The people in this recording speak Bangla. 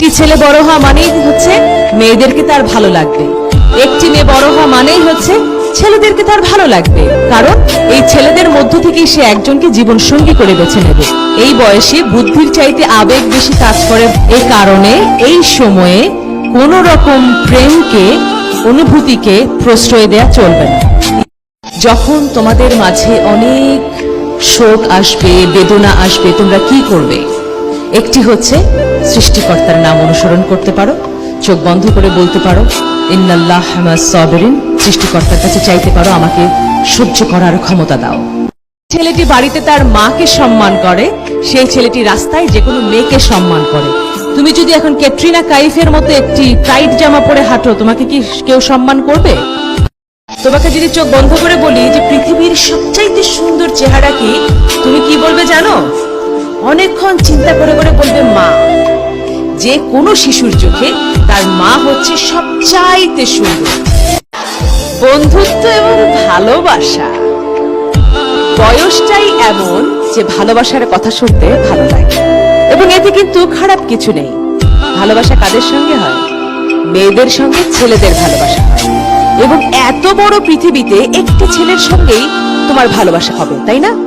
একটি ছেলে বড় হওয়া মানেই হচ্ছে মেয়েদেরকে তার ভালো লাগবে। একটি মেয়ে বড় হওয়া মানেই হচ্ছে ছেলেদেরকে তার ভালো লাগবে। কারণ এই ছেলেদের মধ্য থেকেই সে একজনকে জীবন সঙ্গী করে বেছে নেবে। এই বয়সে বুদ্ধির চাইতে আবেগ বেশি কাজ করে এই কারণে এই সময়ে কোন রকম প্রেমকে, অনুভূতিকে প্রশ্রয় দেয়া চলবে না। যখন তোমাদের মাঝে অনেক শোক আসবে, বেদনা আসবে, তোমরা কি করবে? একটি হচ্ছে সৃষ্টিকর্তার নাম অনুসরণ করতে পারো, চোখ বন্ধ করে বলতে পারো, ইন্নাল্লাহ সবেরিন সৃষ্টিকর্তার কাছে চাইতে পারো, আমাকে সহ্য করার ক্ষমতা দাও। ছেলেটি বাড়িতে তার মাকে সম্মান করে, সেই ছেলেটি রাস্তায় যে কোনো মেয়েকে সম্মান করে। তুমি যদি এখন ক্যাটরিনা কাইফের মতো একটি টাইট জামা পরে হাঁটো, তোমাকে কি কেউ সম্মান করবে? তোমাকে যদি চোখ বন্ধ করে বলি যে পৃথিবীর সবচাইতে সুন্দর চেহারা কি, তুমি অনেকক্ষণ চিন্তা করে করে বলবে, মা, যে কোনো শিশুর চোখে তার মা হচ্ছে সবচাইতে সুন্দর। বন্ধুত্ব এবং ভালোবাসা। বয়সটাই এমন যে ভালোবাসার কথা শুনতে ভালো লাগে। এবং এতে কিন্তু খারাপ কিছু নেই। ভালোবাসা কাদের সঙ্গে হয়? মেয়েদের সঙ্গে, ছেলেদের ভালোবাসা হয়। এবং এত বড় পৃথিবীতে একটি ছেলের সঙ্গেই তোমার ভালোবাসা হবে, তাই না?